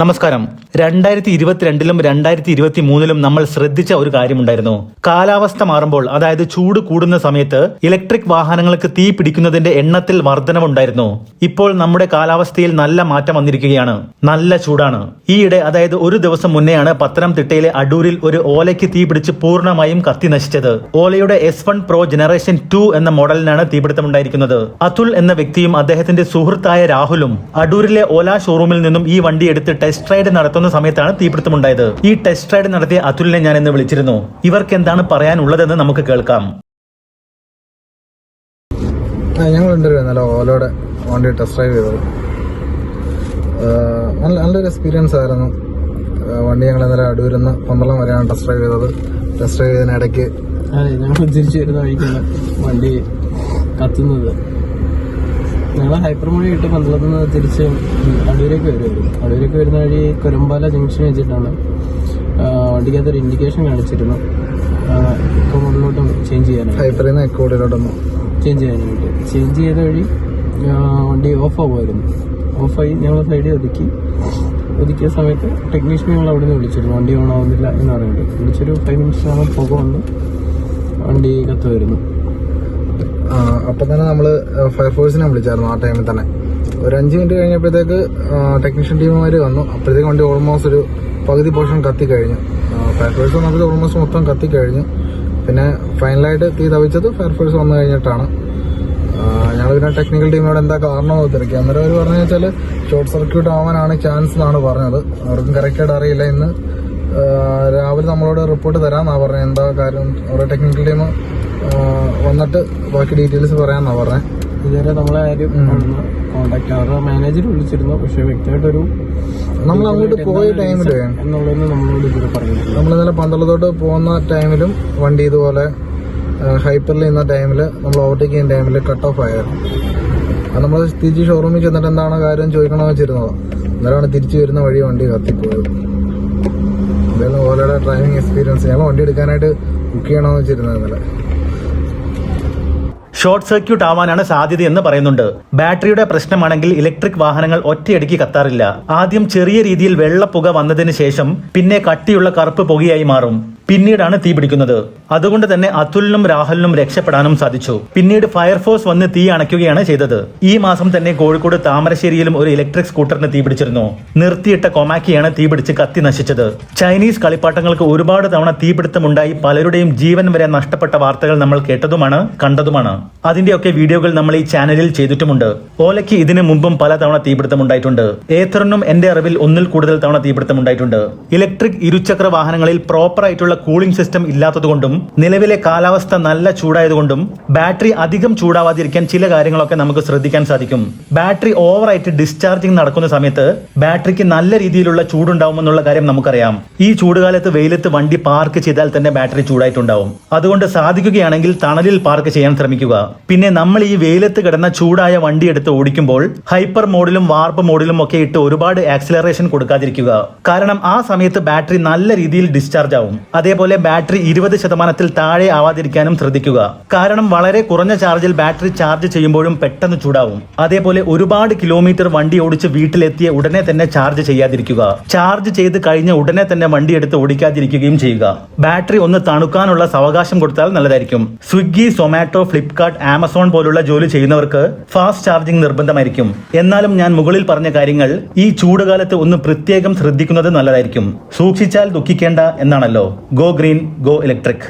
നമസ്കാരം. രണ്ടായിരത്തി ഇരുപത്തിരണ്ടിലും രണ്ടായിരത്തി ഇരുപത്തി മൂന്നിലും നമ്മൾ ശ്രദ്ധിച്ച ഒരു കാര്യമുണ്ടായിരുന്നു. കാലാവസ്ഥ മാറുമ്പോൾ അതായത് ചൂട് കൂടുന്ന സമയത്ത് ഇലക്ട്രിക് വാഹനങ്ങൾക്ക് തീ പിടിക്കുന്നതിന്റെ എണ്ണത്തിൽ വർധനവുണ്ടായിരുന്നു. ഇപ്പോൾ നമ്മുടെ കാലാവസ്ഥയിൽ നല്ല മാറ്റം വന്നിരിക്കുകയാണ്. നല്ല ചൂടാണ്. ഈയിടെ അതായത് ഒരു ദിവസം മുന്നെയാണ് പത്തനംതിട്ടയിലെ അടൂരിൽ ഒരു ഓലയ്ക്ക് തീ പിടിച്ച് പൂർണമായും കത്തി നശിച്ചത്. ഓലയുടെ S one pro generation two എന്ന മോഡലിനാണ് തീപിടുത്തമുണ്ടായിരിക്കുന്നത്. അതുൽ എന്ന വ്യക്തിയും അദ്ദേഹത്തിന്റെ സുഹൃത്തായ രാഹുലും അടൂരിലെ ഓല ഷോറൂമിൽ നിന്നും ഈ വണ്ടി എടുത്ത് ടെസ്റ്റ് റൈഡ് നടത്തുന്ന സമയത്താണ് തീപിടുത്തമുണ്ടായത്. ഈ ടെസ്റ്റ് റൈഡ് നടത്തിയ അതുലിനെ ഞാൻ ഇന്ന് വിളിച്ചിരുന്നു. ഇവർക്ക് എന്താണ് പറയാനുള്ളതെന്ന് നമുക്ക് കേൾക്കാം. ഞങ്ങൾ വണ്ടി ടെസ്റ്റ് ഡ്രൈവ് ചെയ്തത്. നല്ല നല്ലൊരു എക്സ്പീരിയൻസ് ആയിരുന്നു. വണ്ടി ഞങ്ങൾ ഇന്നലെ അടൂരിന്ന് പന്തളം വരെയാണ് ടെസ്റ്റ് ഡ്രൈവ് ചെയ്തത്. ടെസ്റ്റ് ഡ്രൈവ് ചെയ്തതിനിടയ്ക്ക് ഞങ്ങൾ തിരിച്ചു വരുന്ന വഴിക്കാണ് വണ്ടി കത്തുന്നത്. ഞങ്ങൾ ഹൈപ്പർ മൊഴി ഇട്ട് പന്തളത്ത് നിന്ന് തിരിച്ച് അടൂരേക്ക് വരുമായിരുന്നു അടൂരേക്ക് വരുന്ന വഴി കൊരമ്പാല ജംഗ്ഷൻ വെച്ചിട്ടാണ് വണ്ടിക്കകത്ത് വണ്ടിക്കകത്തൊരു ഇൻഡിക്കേഷൻ കാണിച്ചിരുന്നു. ഇപ്പോൾ മുകളിലോട്ടും ചേഞ്ച് ചെയ്യാനായിട്ട്. ഹൈപ്പറിൽ നിന്ന് എക്കോഡിലോട്ടൊന്ന് ചേഞ്ച് ചെയ്യാനായിട്ട്. ചേഞ്ച് ചെയ്ത വഴി വണ്ടി ഓഫ് ആവുമായിരുന്നു. ഓഫായി ഞങ്ങൾ സൈഡിൽ ഒതുക്കി. ഒതുക്കിയ സമയത്ത് ടെക്നീഷ്യൻ ഞങ്ങൾ അവിടെ നിന്ന് വിളിച്ചിരുന്നു. വണ്ടി ഓൺ ആവുന്നില്ല എന്ന് പറയുന്നത് വിളിച്ചൊരു ഫൈവ് മിനിറ്റ്സ് പുക വന്ന് വണ്ടി കത്ത് വരുന്നു. അപ്പം തന്നെ നമ്മൾ ഫയർഫോഴ്സിനെ വിളിച്ചായിരുന്നു ആ ടൈമിൽ തന്നെ. ഒരു അഞ്ച് മിനിറ്റ് കഴിഞ്ഞപ്പോഴത്തേക്ക് ടെക്നീഷ്യൻ ടീമുമാർ വന്നു. അപ്പോഴത്തേക്ക് വണ്ടി ഓൾമോസ്റ്റ് ഒരു പകുതി പോർഷൻ കത്തിക്കഴിഞ്ഞു. ഫയർഫോഴ്സ് വന്നപ്പോൾ ഓൾമോസ്റ്റ് മൊത്തം കത്തിക്കഴിഞ്ഞു. പിന്നെ ഫൈനലായിട്ട് തീ തവിച്ചത് ഫയർഫോഴ്സ് വന്നു കഴിഞ്ഞിട്ടാണ്. ഞങ്ങൾ പിന്നെ ടെക്നിക്കൽ ടീമിനോട് എന്താ കാരണമോ തിരക്കി. അന്നേരം അവർ പറഞ്ഞു വെച്ചാൽ ഷോർട്ട് സർക്യൂട്ട് ആവാനാണ് ചാൻസ് എന്നാണ് പറഞ്ഞത്. അവർക്കും കറക്റ്റായിട്ട് അറിയില്ല ഇന്ന്. രാവിലെ നമ്മളോട് റിപ്പോർട്ട് തരാമെന്നാണ് പറഞ്ഞത്. എന്താ കാര്യം? അവരുടെ ടെക്നിക്കൽ ടീം വന്നിട്ട് ബാക്കി ഡീറ്റെയിൽസ് പറയാന്നാ പറഞ്ഞേ. ഇതുവരെ നമ്മളെ ആരും കോണ്ടാക്ട് അവരുടെ മാനേജർ വിളിച്ചിരുന്നു. പക്ഷെ വ്യക്തമായിട്ടൊരു നമ്മൾ അങ്ങോട്ട് പോയ ടൈമിൽ എന്നുള്ളതെന്ന് നമ്മളോട് ഇതുവരെ പറഞ്ഞിട്ടില്ല. നമ്മൾ ഇന്നലെ പന്തളത്തോട്ട് പോകുന്ന ടൈമിലും വണ്ടി ഇതുപോലെ ഹൈപ്പറിൽ നിന്ന ടൈമിൽ നമ്മൾ ഓവർടേക്ക് ചെയ്യുന്ന ടൈമിൽ കട്ട് ഓഫ് ആയിരുന്നു. നമ്മൾ തിരിച്ച് ഷോറൂമിൽ ചെന്നിട്ട് എന്താണ് കാര്യം ചോദിക്കണമെന്ന് വെച്ചിരുന്നത്. അന്നേരമാണ് തിരിച്ചു വരുന്ന വഴി വണ്ടി കത്തിപ്പോയത്. എന്തായാലും ഓലയുടെ ഡ്രൈവിംഗ് എക്സ്പീരിയൻസ് ഞങ്ങൾ വണ്ടി എടുക്കാനായിട്ട് ബുക്ക് ചെയ്യണമെന്ന് വെച്ചിരുന്നത് ഇന്നലെ. ഷോർട്ട് സർക്യൂട്ട് ആവാനാണ് സാധ്യത എന്ന് പറയുന്നുണ്ട്. ബാറ്ററിയുടെ പ്രശ്നമാണെങ്കിൽ ഇലക്ട്രിക് വാഹനങ്ങൾ ഒറ്റയടിക്ക് കത്താറില്ല. ആദ്യം ചെറിയ രീതിയിൽ വെള്ളപ്പുക വന്നതിന് ശേഷം പിന്നെ കട്ടിയുള്ള കറുപ്പ് പുകയായി മാറും. പിന്നീടാണ് തീ പിടിക്കുന്നത്. അതുകൊണ്ട് തന്നെ അതുലിനും രാഹുലിനും രക്ഷപ്പെടാനും സാധിച്ചു. പിന്നീട് ഫയർഫോഴ്സ് വന്ന് തീ അണയ്ക്കുകയാണ് ചെയ്തത്. ഈ മാസം തന്നെ കോഴിക്കോട് താമരശ്ശേരിയിലും ഒരു ഇലക്ട്രിക് സ്കൂട്ടറിന് തീ പിടിച്ചിരുന്നു. നിർത്തിയിട്ട കൊമാക്കിയാണ് തീ പിടിച്ച് കത്തി നശിച്ചത്. ചൈനീസ് കളിപ്പാട്ടങ്ങൾക്ക് ഒരുപാട് തവണ തീപിടുത്തമുണ്ടായി പലരുടെയും ജീവൻ വരെ നഷ്ടപ്പെട്ട വാർത്തകൾ നമ്മൾ കേട്ടതുമാണ് കണ്ടതുമാണ്. അതിന്റെയൊക്കെ വീഡിയോകൾ നമ്മൾ ഈ ചാനലിൽ ചെയ്തിട്ടുമുണ്ട്. ഓലയ്ക്ക് ഇതിനു മുമ്പും പലതവണ തീപിടുത്തമുണ്ടായിട്ടുണ്ട് ഏത്തറിനും എന്റെ അറിവിൽ ഒന്നിൽ കൂടുതൽ തവണ തീപിടുത്തമുണ്ടായിട്ടുണ്ട് ഇലക്ട്രിക് ഇരുചക്ര വാഹനങ്ങളിൽ പ്രോപ്പർ ആയിട്ടുള്ള കൂളിംഗ് സിസ്റ്റം ഇല്ലാത്തതുകൊണ്ടും നിലവിലെ കാലാവസ്ഥ നല്ല ചൂടായതുകൊണ്ടും ബാറ്ററി അധികം ചൂടാവാതിരിക്കാൻ ചില കാര്യങ്ങളൊക്കെ നമുക്ക് ശ്രദ്ധിക്കാൻ സാധിക്കും. ബാറ്ററി ഓവറായിട്ട് ഡിസ്ചാർജിങ് നടക്കുന്ന സമയത്ത് ബാറ്ററിക്ക് നല്ല രീതിയിലുള്ള ചൂടുണ്ടാവുമെന്നുള്ള കാര്യം നമുക്കറിയാം. ഈ ചൂടുകാലത്ത് വെയിലത്ത് വണ്ടി പാർക്ക് ചെയ്താൽ തന്നെ ബാറ്ററി ചൂടായിട്ടുണ്ടാവും. അതുകൊണ്ട് സാധിക്കുകയാണെങ്കിൽ തണലിൽ പാർക്ക് ചെയ്യാൻ ശ്രമിക്കുക. പിന്നെ നമ്മൾ ഈ വെയിലത്ത് കിടന്ന ചൂടായ വണ്ടി എടുത്ത് ഓടിക്കുമ്പോൾ ഹൈപ്പർ മോഡിലും വാർപ്പ് മോഡിലും ഒക്കെ ഇട്ട് ഒരുപാട് ആക്സിലറേഷൻ കൊടുക്കാതിരിക്കുക. കാരണം ആ സമയത്ത് ബാറ്ററി നല്ല രീതിയിൽ ഡിസ്ചാർജ് ആവും. അതേപോലെ ബാറ്ററി ഇരുപത് ശതമാനത്തിൽ താഴെ ആവാതിരിക്കാനും ശ്രദ്ധിക്കുക. കാരണം വളരെ കുറഞ്ഞ ചാർജിൽ ബാറ്ററി ചാർജ് ചെയ്യുമ്പോഴും പെട്ടെന്ന് ചൂടാവും. അതേപോലെ ഒരുപാട് കിലോമീറ്റർ വണ്ടി ഓടിച്ച് വീട്ടിലെത്തിയ ഉടനെ തന്നെ ചാർജ് ചെയ്യാതിരിക്കുക. ചാർജ് ചെയ്ത് കഴിഞ്ഞ ഉടനെ തന്നെ വണ്ടി എടുത്ത് ഓടിക്കാതിരിക്കുകയും ചെയ്യുക. ബാറ്ററി ഒന്ന് തണുക്കാനുള്ള സാവകാശം കൊടുത്താൽ നല്ലതായിരിക്കും. സ്വിഗ്ഗി സൊമാറ്റോ ഫ്ലിപ്കാർട്ട് ആമസോൺ പോലുള്ള ജോലി ചെയ്യുന്നവർക്ക് ഫാസ്റ്റ് ചാർജിംഗ് നിർബന്ധമായിരിക്കും. എന്നാലും ഞാൻ മുകളിൽ പറഞ്ഞ കാര്യങ്ങൾ ഈ ചൂടുകാലത്ത് ഒന്ന് പ്രത്യേകം ശ്രദ്ധിക്കുന്നത് നല്ലതായിരിക്കും. സൂക്ഷിച്ചാൽ ദുഃഖിക്കേണ്ട എന്നാണല്ലോ. Go green go electric